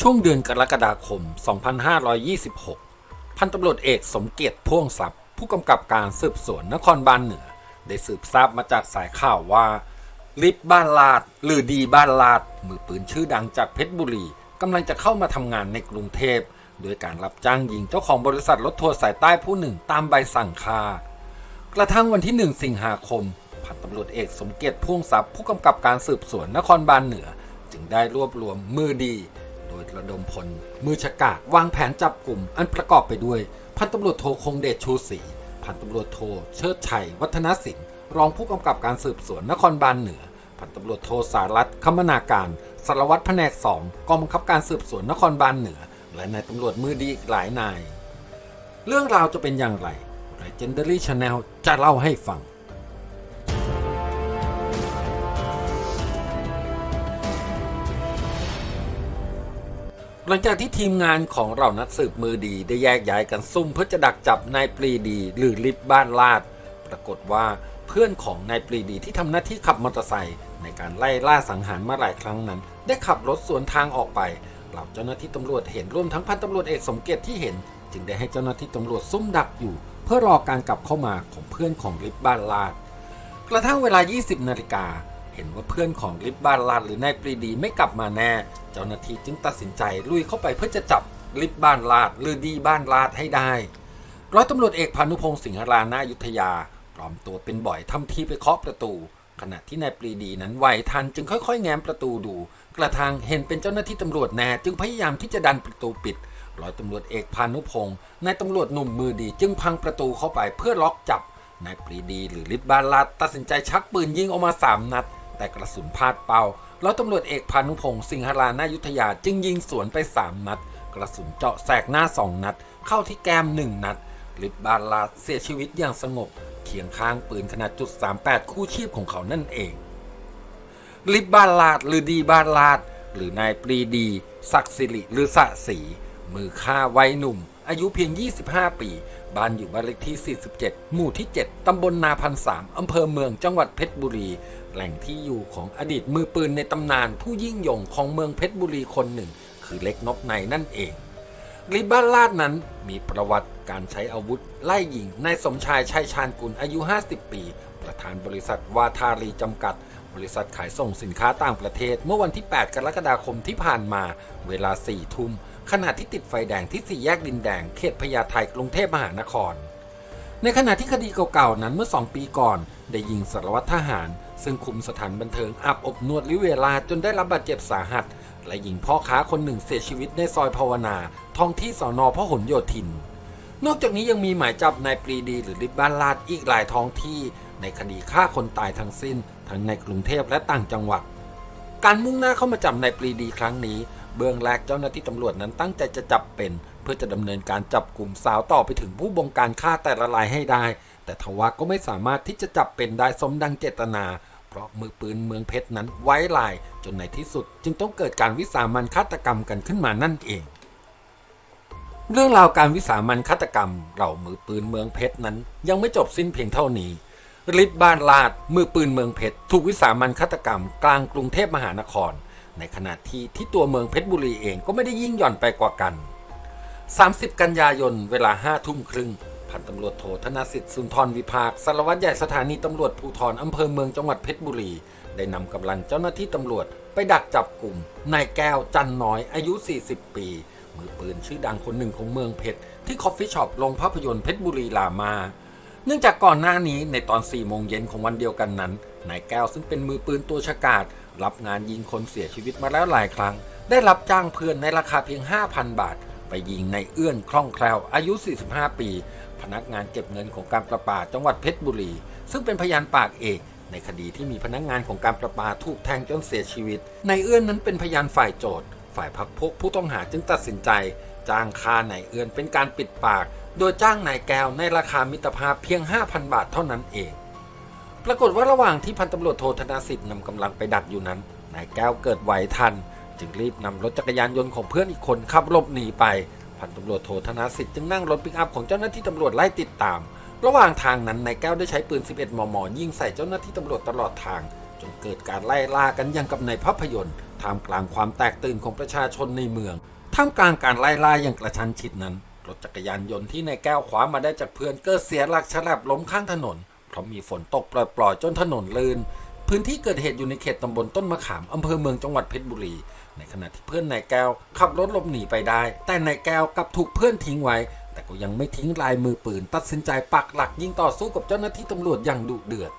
ช่วงเดือนกรกฎาคม 2526 พันตำรวจเอกสมเกียรติพ่วงทรัพย์ ผู้กำกับการสืบสวนนครบาลเหนือ ได้สืบทราบมาจากสายข่าวว่าลิฟบ้านลาด หรือดีบ้านลาด มือปืนชื่อดังจากเพชรบุรีกำลังจะเข้ามาทำงานในกรุงเทพ โดยการรับจ้างยิงเจ้าของบริษัทรถทัวร์สายใต้ผู้หนึ่งตามใบสั่งคากระทั่งวันที่ 1 สิงหาคม พันตำรวจเอกสมเกียรติพ่วงทรัพย์ผู้กำกับการสืบสวนนครบาลเหนือ จึงได้รวบรวมมือดี ดระดมพล มือฉกาจวางแผนจับกลุ่ม อันประกอบไปด้วย พันตำรวจโทคงเดชชูศรีพันตำรวจโทเชิดชัย วัฒนสินรองผู้กำกับการสืบสวนนครบาลเหนือ พันตำรวจโทสารัตน์คมนาการสารวัตรแผนกสองกองบังคับการสืบสวนนครบาลเหนือ และนายตำรวจมือดีอีกหลายนาย เรื่องราวจะเป็นอย่างไร Legendary Channel จะเล่าให้ฟัง หลังจากที่ทีมงานของเรานักสืบมือดีได้แยกย้ายกันซุ่มเพื่อจะดักจับนายปรีดีหรือลิฟบ้านลาด ปรากฏว่าเพื่อนของนายปรีดีที่ทำหน้าที่ขับมอเตอร์ไซค์ในการไล่ล่าสังหารมาหลายครั้งนั้น ได้ขับรถสวนทางออกไปเหล่าเจ้าหน้าที่ตำรวจเห็นร่วมทั้งพันตำรวจเอกสมเกียรติที่เห็น จึงได้ให้เจ้าหน้าที่ตำรวจซุ่มดักอยู่ เพื่อรอการกลับเข้ามาของเพื่อนของลิฟบ้านลาด กระทั่งเวลา 20นาฬิกา เห็นว่าเพื่อนของลิฟบ้านลาดหรือนายปรีดีไม่กลับมาแน่ เจ้าหน้าที่จึงตัดสินใจลุยเข้าไปเพื่อจะจับลิฟบ้านลาดหรือดีบ้านลาดให้ได้ร้อยตำรวจเอกพานุพงศ์สิงหรานายุทธยาปลอมตัวเป็นบ่อยทำทีไปเคาะประตู ขณะที่นายปรีดีนั้นไหวทันจึงค่อยๆ แง้มประตูดู กระทั่งเห็นเป็นเจ้าหน้าที่ตำรวจแน่จึงพยายามที่จะดันประตูปิดร้อยตำรวจเอกพานุพงศ์นายตำรวจหนุ่มมือดี จึงพังประตูเข้าไปเพื่อล็อกจับนายปรีดี หรือลิศบานลาดตัดสินใจชักปืนยิงออกมาสามนัด แต่กระสุนพลาดเป้าร้อยตำรวจเอกพานุพงศ์สิงหรานายุทธยาจึงยิงสวนไปสามนัด กระสุนเจาะแสกหน้าสองนัด เข้าที่แก้มหนึ่งนัดลิศบาลาเสียชีวิตอย่างสงบเคียงข้างปืนขนาดจุด38 คู่ชีพของเขานั่นเอง ลิบบาลาดหรือดีบาลาดหรือนายปรีดี ศักดิ์สิริหรือสะสี มือฆ่าวัยหนุ่ม อายุเพียง 25 ปี บ้านอยู่บ้านเลขที่ 47 หมู่ที่ 7 ตำบลนาพันสามอำเภอเมืองจังหวัดเพชรบุรี แหล่งที่อยู่ของอดีตมือปืนในตำนานผู้ยิ่งยงของเมืองเพชรบุรีคนหนึ่ง คือเล็กนกในนั่นเองลิบ้านลาดนั้นมีประวัติการใช้อาวุธ ไล่ยิงนายสมชายชัยชาญกุลอายุ 50 ปี ประธานบริษัทวาทารีจำกัด บริษัทขายส่งสินค้าต่างประเทศ เมื่อวันที่ 8 กรกฎาคมที่ผ่านมา เวลา 4 ทุ่มขณะที่ติดไฟแดงที่สี่แยกดินแดง เขตพญาไทกรุงเทพมหานคร ในขณะที่คดีเก่าๆนั้นเมื่อ 2 ปีก่อน ได้ยิงสารวัตรทหาร ซึ่งคุมสถานบันเทิงอาบอบนวดลิเวลาจนได้รับบาดเจ็บสาหัส และยิงพ่อค้าคนหนึ่งเสียชีวิตในซอยภาวนา ท้องที่สอนอพหลโยธิน นอกจากนี้ยังมีหมายจับนายปรีดีหรือลิบบ้านลาดอีกหลายท้องที่ ในคดีฆ่าคนตายทั้งสิ้น ทั้งในกรุงเทพและต่างจังหวัด การมุ่งหน้าเข้ามาจับนายปรีดีครั้งนี้ เบื้องแรกเจ้าหน้าที่ตำรวจนั้นตั้งใจจะจับเป็น เพื่อจะดำเนินการจับกลุ่มสาวต่อไปถึงผู้บงการฆ่าแต่ละรายให้ได้ แต่ทว่าก็ไม่สามารถที่จะจับเป็นได้สมดังเจตนา เพราะมือปืนเมืองเพชรนั้นไว้ลาย จนในที่สุด จึงต้องเกิดการวิสามันฆาตกรรมกันขึ้นมานั่นเอง เรื่องราวการวิสามันฆาตกรรมเหล่ามือปืนเมืองเพชรนั้น ยังไม่จบสิ้นเพียงเท่านี้ฤทธิ์บ้านลาดมือปืนเมืองเพชรถูกวิสามันฆาตกรรมกลางกรุงเทพมหานคร ในขณะที่ที่ตัวเมืองเพชรบุรีเองก็ไม่ได้ยิ่งหย่อนไปกว่ากัน 30 กันยายน เวลา5ทุ่มครึ่ง พันตำรวจโทธนสิทธิ์สุนทรวิภาคสารวัตรใหญ่สถานีตำรวจภูธรอำเภอเมืองจังหวัดเพชรบุรี ได้นำกำลังเจ้าหน้าที่ตำรวจไปดักจับกลุ่มนายแก้วจันน้อยอายุ 40 ปี มือปืนชื่อดังคนหนึ่งของเมืองเพชรที่คอฟฟี่ช็อปลงภาพยนตร์เพชรบุรีลามาเนื่องจากก่อนหน้านี้ในตอน 4 โมงเย็นของวันเดียวกันนั้น นายแก้วซึ่งเป็นมือปืนตัวฉกาจรับงานยิงคนเสียชีวิตมาแล้วหลายครั้ง ได้รับจ้างเพื่อนในราคาเพียง 5,000 บาท ไปยิงในเอื้อนคล่องแคล่วอายุ 45 ปี พนักงานเก็บเงินของการประปาจังหวัดเพชรบุรี ซึ่งเป็นพยานปากเอกในคดีที่มีพนักงานของการประปาถูกแทงจนเสียชีวิต ในเอื้อนนั้นเป็นพยานฝ่ายโจทย์ ฝ่ายพักพวกผู้ต้องหาจึงตัดสินใจ จ้างค่านายเอื้อนเป็นการปิดปาก โดยจ้างนายแก้วในราคามิตรภาพเพียง 5,000 บาทเท่านั้นเอง ปรากฏว่าระหว่างที่พันตำรวจโทธนาสิทธิ์นำกำลังไปดักอยู่นั้นนายแก้วเกิดไหวทัน จึงรีบนำรถจักรยานยนต์ของเพื่อนอีกคนขับหลบหนีไป พันตำรวจโทธนาสิทธิ์จึงนั่งรถปิกอัพของเจ้าหน้าที่ตำรวจไล่ติดตาม ระหว่างทางนั้นนายแก้วได้ใช้ปืน 11 มม ยิงใส่เจ้าหน้าที่ตำรวจตลอดทาง จนเกิดการไล่ล่ากันอย่างกับในภาพยนตร์ทท่ามกลางความแตกตื่นของประชาชนในเมืองท่ามกลางการไล่ล่าอย่างกระชั้นชิดนั้น รถจักรยานยนต์ที่นายแก้วขวามาได้จากเพื่อนเกิดเสียหลักฉลับล้มข้างถนนเพราะมีฝนตกปล่อยๆจนถนนลื่นพื้นที่เกิดเหตุอยู่ในเขตตำบลต้นมะขามอำเภอเมืองจังหวัดเพชรบุรี ในขณะที่เพื่อนนายแก้วขับรถหลบหนีไปได้ แต่นายแก้วกลับถูกเพื่อนทิ้งไว้ แต่ก็ยังไม่ทิ้งลายมือปืน ตัดสินใจปักหลักยิงต่อสู้กับเจ้าหน้าที่ตำรวจอย่างดุเดือด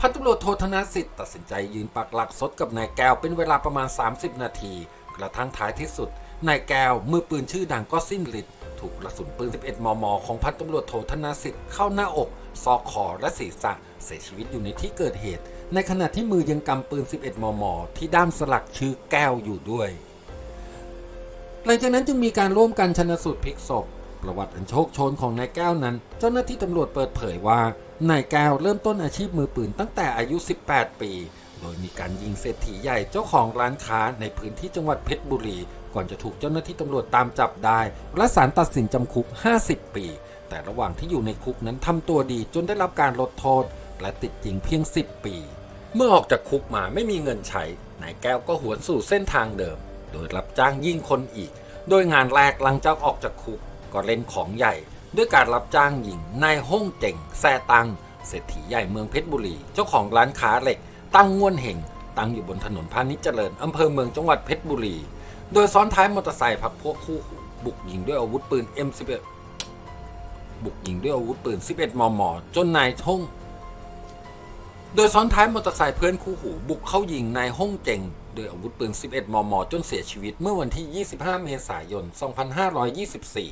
พันตำรวจโทธนสิทธิ์ตัดสินใจยืนปักหลักซดกับนายแก้วเป็นเวลาประมาณ 30 นาที กระทั่งท้ายที่สุดนายแก้วมือปืนชื่อดังก็สิ้นฤทธิ์ถูกกระสุนปืน 11 มม ของพันตำรวจโทธนสิทธิ์เข้าหน้าอก ซอกคอและศีรษะ เสียชีวิตอยู่ในที่เกิดเหตุ ในขณะที่มือยังกำปืน 11 มม ที่ด้ามสลักชื่อแก้วอยู่ด้วย หลังจากนั้นจึงมีการร่วมกันชนสูตรพลิกศพ ประวัติอันโชคโชนของนายแก้วนั้น เจ้าหน้าที่ตำรวจเปิดเผยว่านายแก้วเริ่มต้นอาชีพมือปืนตั้งแต่อายุ 18 ปี โดยมีการยิงเศรษฐีใหญ่เจ้าของร้านค้าในพื้นที่จังหวัดเพชรบุรี ก่อนจะถูกเจ้าหน้าที่ตำรวจตามจับได้ และศาลตัดสินจำคุก 50 ปี แต่ระหว่างที่อยู่ในคุกนั้นทำตัวดีจนได้รับการลดโทษ และติดจริงเพียง 10 ปี เมื่อออกจากคุกมาไม่มีเงินใช้ นายแก้วก็หวนสู่เส้นทางเดิม โดยรับจ้างยิงคนอีก โดยงานแรกหลังจากออกจากคุกก็เล่นของใหญ่ ด้วยการรับจ้างยิงนายฮ่องเจ๋งแซ่ตัง เศรษฐีใหญ่เมืองเพชรบุรี เจ้าของร้านค้าเหล็ก ตั้งง่วนเห่ง ตั้งอยู่บนถนนพาณิชย์เจริญอำเภอเมืองจังหวัดเพชรบุรี โดยซ้อนท้ายมอเตอร์ไซค์พักพวกคู่หูบุกยิงด้วยอาวุธปืน M11 บุกยิงด้วยอาวุธปืน 11 มม จนนายท่ง โดยซ้อนท้ายมอเตอร์ไซค์เพื่อนคู่หูบุกเข้ายิงนายฮ่องเจงด้วยอาวุธปืน 11 มม จนเสียชีวิตเมื่อวันที่ 25 เมษายน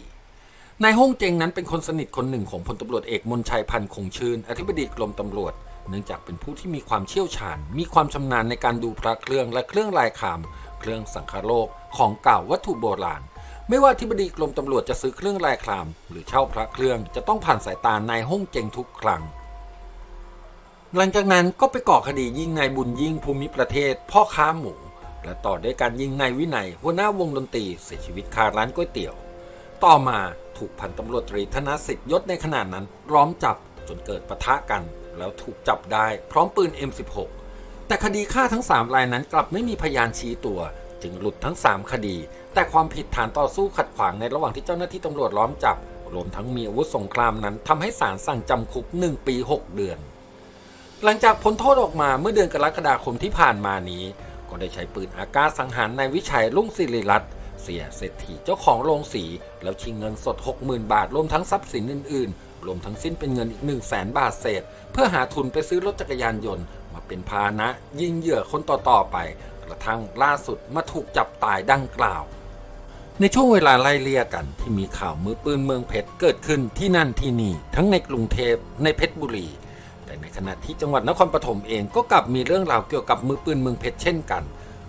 2524 นายฮ่องเจงนั้นเป็นคนสนิทคนหนึ่งของพลตำรวจเอกมนชัยพันธ์คงชื่น อธิบดีกรมตำรวจ เนื่องจากเป็นผู้ที่มีความเชี่ยวชาญ มีความชำนาญในการดูพระเครื่องและเครื่องลายคำเครื่องสังคโลก ของเก่าวัตถุโบราณ ไม่ว่าอธิบดีกรมตำรวจจะซื้อเครื่องลายคราม หรือเช่าพระเครื่องจะต้องผ่านสายตานายฮ่องเจงทุกครั้ง หลังจากนั้นก็ไปก่อคดียิงนายบุญยิ่งภูมิประเทศ พ่อค้าหมู และต่อด้วยการยิงนายวินัยหัวหน้าวงดนตรีเสียชีวิตคาร้านก๋วยเตี๋ยว ต่อมาถูกพันตำรวจตรีธนสิทธิ์ยศในขณะนั้นล้อมจับจนเกิดปะทะกัน แล้วถูกจับได้พร้อมปืน M16 แต่คดีฆ่าทั้ง 3 รายนั้นกลับไม่มีพยานชี้ตัว จึงหลุดทั้ง 3 คดี แต่ความผิดฐานต่อสู้ขัดขวางในระหว่างที่เจ้าหน้าที่ตำรวจล้อมจับรวมทั้งมีอาวุธสงครามนั้นทำให้ศาลสั่งจำคุก 1 ปี 6 เดือน หลังจากพ้นโทษออกมาเมื่อเดือนกรกฎาคมที่ผ่านมานี้ ก็ได้ใช้ปืนอากาศสังหารนายวิชัยลุ่งศิริรัตน์เสียเศรษฐีเจ้าของโรงสี แล้วชิงเงินสด 60,000 บาท รวมทั้งทรัพย์สินอื่น ๆ รวมทั้งสิ้นเป็นเงินอีก 1 0 0 0 0แสนบาทเศษ เพื่อหาทุนไปซื้อรถจักรยานยนต์ มาเป็นพาหนะยิงเหยื่อคนต่อ ๆ ไป กระทั่งล่าสุดมาถูกจับตายดังกล่าว ในช่วงเวลาไล่เลี่ยกันที่มีข่าวมือปืนเมืองเพชรเกิดขึ้นที่นั่นที่นี่ทั้งในกรุงเทพในเพชรบุรี ในขณะที่จังหวัดนครปฐมเองก็กลับมีเรื่องราวเกี่ยวกับมือปืนเมืองเพชรเช่นกัน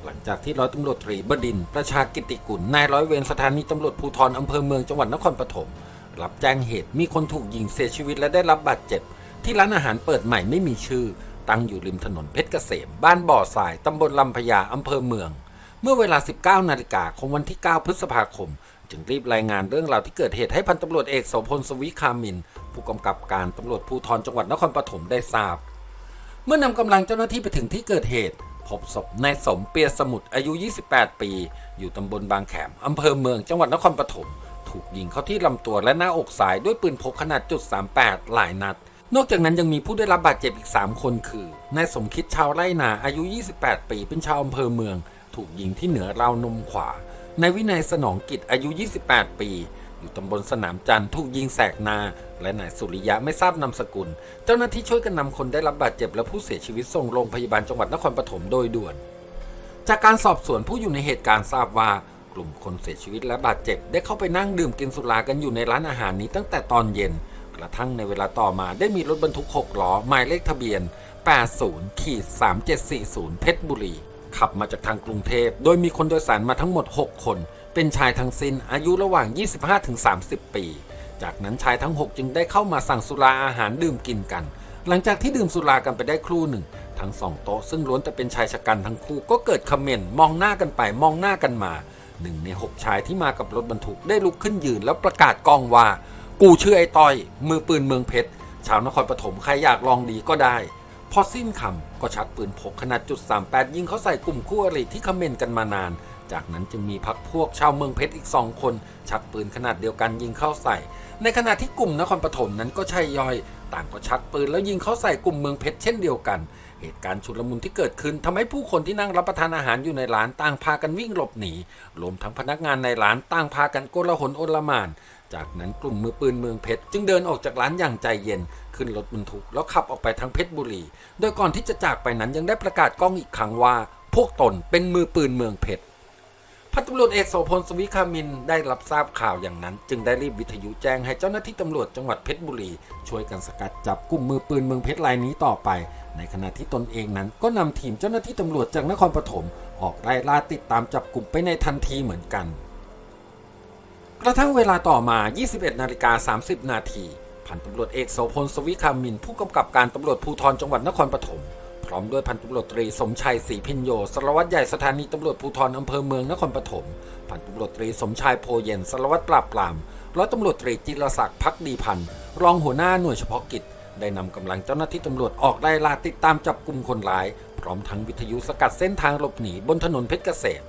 หลังจากที่ร้อยตำรวจตรีบดินประชากิติกุลนายร้อยเวรสถานีตำรวจภูธรอำเภอเมืองจังหวัดนครปฐมรับแจ้งเหตุมีคนถูกยิงเสียชีวิตและได้รับบาดเจ็บ ที่ร้านอาหารเปิดใหม่ไม่มีชื่อ ตั้งอยู่ริมถนนเพชรเกษม บ้านบ่อทรายตำบลลำพญาอำเภอเมือง เมื่อเวลา 19 นาฬิกาของวันที่ 9 พฤษภาคม จึงรีบรายงานเรื่องราวที่เกิดเหตุให้พันตำรวจเอกโสพลสวิคามิน ผู้กำกับการตำรวจภูธรจังหวัดนครปฐมได้ทราบ เมื่อนำกำลังเจ้าหน้าที่ไปถึงที่เกิดเหตุ พบศพนายสมเปียสมุทรอายุ 28 ปี อยู่ตำบลบางแขมอำเภอเมืองจังหวัดนครปฐมถูกยิงเข้าที่ลำตัวและหน้าอกซ้ายด้วยปืนพกขนาดจุด38 หลายนัด นอกจากนั้นยังมีผู้ได้รับบาดเจ็บอีก 3 คนคือนายสมคิดชาวไร่นาอายุ 28 ปี เป็นชาวอำเภอเมือง ถูกยิงที่เหนือราวนมขวา นายวินัยสนองกิจอายุ 28 ปี อยู่ตำบลสนามจันทร์ถูกยิงแสกนา และนายสุริยะไม่ทราบนามสกุล เจ้าหน้าที่ช่วยกันนำคนได้รับบาดเจ็บและผู้เสียชีวิตส่งโรงพยาบาลจังหวัดนครปฐมโดยด่วน จากการสอบสวนผู้อยู่ในเหตุการณ์ทราบว่ากลุ่มคนเสียชีวิตและบาดเจ็บ ได้เข้าไปนั่งดื่มกินสุรากันอยู่ในร้านอาหารนี้ตั้งแต่ตอนเย็น กระทั่งในเวลาต่อมาได้มีรถบรรทุก6ล้อหมายเลขทะเบียน 80ขีด3740 เพชรบุรี ขับมาจากทางกรุงเทพ โดยมีคนโดยสารมาทั้งหมด 6 คน เป็นชายทั้งสิ้นอายุระหว่าง 25-30 ปี จากนั้นชายทั้ง 6 จึงได้เข้ามาสั่งสุราอาหารดื่มกินกัน หลังจากที่ดื่มสุรากันไปได้ครู่หนึ่ง ทั้งสองโต๊ะซึ่งล้วนแต่เป็นชายชะกันทั้งคู่ก็เกิดคอมเมนต์มองหน้ากันไปมองหน้ากันมาหนึ่งในหกชายที่มากับรถบรรทุกได้ลุกขึ้นยืนแล้วประกาศกล้องว่า กูชื่อไอ้ต้อย มือปืนเมืองเพชรชาวนครปฐมใครอยากลองดีก็ได้ พอสิ้นคำ ก็ชักปืนพกขนาดจุด38 ยิงเขาใส่กลุ่มคู่อริที่คอมเมนต์กันมานาน จากนั้นจึงมีพักพวกชาวเมืองเพชรอีกสองคน ชักปืนขนาดเดียวกันยิงเข้าใส่ ในขณะที่กลุ่มนครปฐมนั้นก็ใช่ย่อย ต่างก็ชักปืนแล้วยิงเข้าใส่กลุ่มเมืองเพชรเช่นเดียวกัน เหตุการณ์ชุลมุนที่เกิดขึ้นทำให้ผู้คนที่นั่งรับประทานอาหารอยู่ในร้านต่างพากันวิ่งหลบหนีรวมทั้งพนักงานในร้านต่างพากันโกลาหลโอลมาน จากนั้นกลุ่มมือปืนเมืองเพชรจึงเดินออกจากร้านอย่างใจเย็น ขึ้นรถบรรทุกแล้วขับออกไปทางเพชรบุรี โดยก่อนที่จะจากไปนั้นยังได้ประกาศกล้องอีกครั้งว่า พวกตนเป็นมือปืนเมืองเพชรพันตำรวจเอกโสพลสวิคามินได้รับทราบข่าวอย่างนั้น จึงได้รีบวิทยุแจ้งให้เจ้าหน้าที่ตำรวจจังหวัดเพชรบุรี ช่วยกันสกัดจับกลุ่มมือปืนเมืองเพชรรายนี้ต่อไป ในขณะที่ตนเองนั้นก็นำทีมเจ้าหน้าที่ตำรวจจากนครปฐมออกไล่ล่าติดตามจับกลุ่มไปในทันทีเหมือนกัน กระทั่งเวลาต่อมา 21นาฬิกา30 นาทีพันตำรวจเอกโสพลสวิคามินผู้กำกับการตำรวจภูธรจังหวัดนครปฐมพร้อมด้วยพันตำรวจตรีสมชัยศรีพินโยสารวัตรใหญ่สถานีตำรวจภูธรอำเภอเมืองนครปฐมพันตำรวจตรีสมชายโพเย็นสารวัตรปราบปรามร้อยตำรวจตรีจิรศักดิ์พักดีพันธ์รองหัวหน้าหน่วยเฉพาะกิจ ได้นำกำลังเจ้าหน้าที่ตำรวจออกไล่ล่าติดตามจับกลุ่มคนร้าย พร้อมทั้งวิทยุสกัดเส้นทางหลบหนีบนถนนเพชรเกษม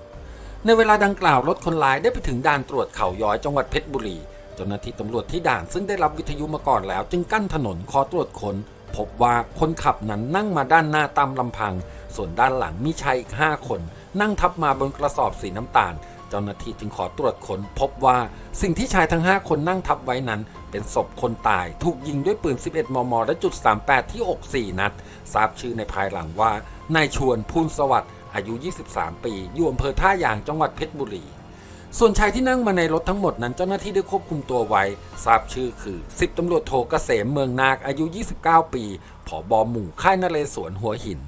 ในเวลาดังกล่าวรถคนร้ายได้ไปถึงด่านตรวจเขาย้อยจังหวัดเพชรบุรีเจ้าหน้าที่ตำรวจที่ด่านซึ่งได้รับวิทยุมาก่อนแล้ว จึงกั้นถนนขอตรวจค้นพบว่าคนขับนั้นนั่งมาด้านหน้าตามลำพัง ส่วนด้านหลังมีชายอีก 5 คน นั่งทับมาบนกระสอบสีน้ำตาล เจ้าหน้าที่จึงขอตรวจค้นพบว่าสิ่งที่ชายทั้ง 5 คนนั่งทับไว้นั้น เป็นศพคนตาย ถูกยิงด้วยปืน 11 มม และจุด 38 ที่อก4นัด ทราบชื่อในภายหลังว่านายชวนพูนสวัสดิ์ อายุ 23 ปี อยู่อำเภอท่ายางจังหวัดเพชรบุรี ส่วนชายที่นั่งมาในรถทั้งหมดนั้นเจ้าหน้าที่ได้ควบคุมตัวไว้ ทราบชื่อคือ 10ตำรวจโทเกษมเมืองนาคอายุ 29 ปีผอบอหมู่ค่ายนเรศวรหัวหิน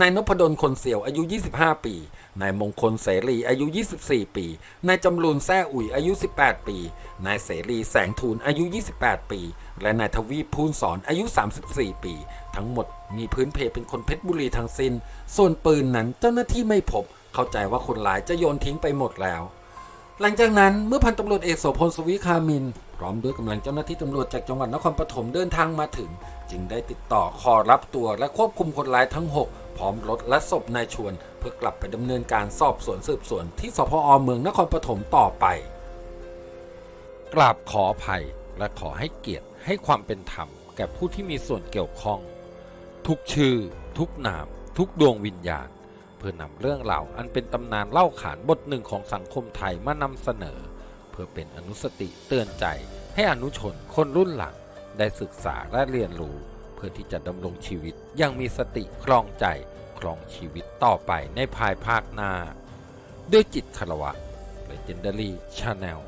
นายนพดลคนเสียวอายุ 25 ปี นายมงคลเสรีอายุ 24 ปี นายจำรูนแซ่อุ่ยอายุ 18 ปี นายเสรีแสงทูลอายุ 28 ปี และนายทวีพูนสอนอายุ 34 ปี ทั้งหมดมีพื้นเพเป็นคนเพชรบุรีทั้งสิ้น ส่วนปืนนั้นเจ้าหน้าที่ไม่พบ เข้าใจว่าคนร้ายจะโยนทิ้งไปหมดแล้ว หลังจากนั้นเมื่อพันตำรวจเอกโสพลสวิคามิน พร้อมด้วยกำลังเจ้าหน้าที่ตำรวจจากจังหวัดนครปฐมเดินทางมาถึง จึงได้ติดต่อขอรับตัวและควบคุมคนร้ายทั้ง 6 พร้อมรถและศพนายชวน เพื่อกลับไปดำเนินการสอบสวนสืบสวนที่สพอเมืองนครปฐมต่อไปกราบขออภัยและขอให้เกียรติให้ความเป็นธรรมแก่ผู้ที่มีส่วนเกี่ยวข้อง ทุกชื่อ ทุกนาม ทุกดวงวิญญาณ เพื่อนำเรื่องราวอันเป็นตำนานเล่าขานบทหนึ่งของสังคมไทยมานำเสนอ เพื่อเป็นอนุสติเตือนใจให้อนุชนคนรุ่นหลัง ได้ศึกษาและเรียนรู้ เพื่อที่จะดำรงชีวิตอยังมีสติครองใจครองชีวิตต่อไปในภายภาคหน้า ด้วยจิตคารวะ Legendary Channel